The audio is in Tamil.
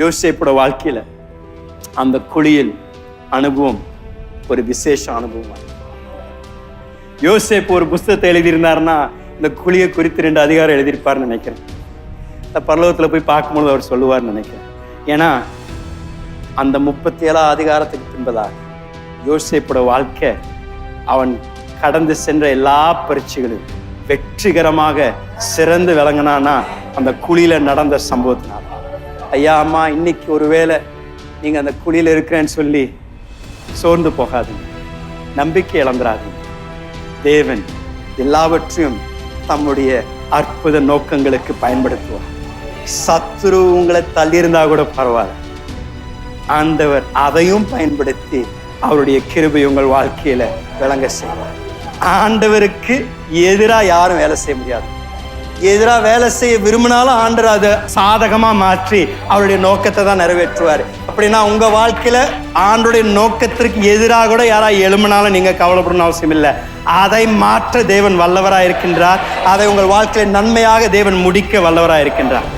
யோசேப்போட வாழ்க்கையில அந்த குழியில் அனுபவம் ஒரு விசேஷ அனுபவம் யோசிப்பு ஒரு புஸ்தகத்தை எழுதியிருந்தாருன்னா இந்த குழியை குறித்து ரெண்டு அதிகாரம் எழுதியிருப்பாருன்னு நினைக்கிறேன். இந்த பரலோகத்தில் போய் பார்க்கும்போது அவர் சொல்லுவார்னு நினைக்கிறேன். ஏன்னா அந்த முப்பத்தி ஏழாம் அதிகாரத்துக்கு பின்பதாக யோசிப்போட வாழ்க்கை அவன் கடந்து சென்ற எல்லா பரீட்சைகளும் வெற்றிகரமாக சிறந்து விளங்கினான்னா அந்த குழியில நடந்த சம்பவத்தினால். ஐயா அம்மா இன்னைக்கு ஒருவேளை நீங்கள் அந்த குழியில் இருக்கிறேன்னு சொல்லி சோர்ந்து போகாதீங்க. நம்பிக்கை இழந்துராதீங்க தேவன் எல்லாவற்றையும் தம்முடைய அற்புத நோக்கங்களுக்கு பயன்படுத்துவார். சத்துரு உங்களை தள்ளியிருந்தா கூட பரவாயில்ல. ஆண்டவர் அதையும் பயன்படுத்தி அவருடைய கிருபை உங்கள் வாழ்க்கையில விளங்க செய்வார். ஆண்டவருக்கு எதிராக யாரும் வேலை செய்ய முடியாது. எதிரா வேலை செய்ய விரும்பினாலும் ஆண்டர் அதை சாதகமா மாற்றி அவருடைய நோக்கத்தை தான் நிறைவேற்றுவார். அப்படின்னா உங்க வாழ்க்கையில ஆண்டுடைய நோக்கத்திற்கு எதிராக கூட யாராவது எழும்பினாலும் நீங்க கவலைப்படணும் அவசியம் இல்லை. அதை மாற்ற தேவன் வல்லவராக இருக்கின்றார் அதை உங்கள் வாழ்க்கையில நன்மையாக தேவன் முடிக்க வல்லவராக இருக்கின்றார்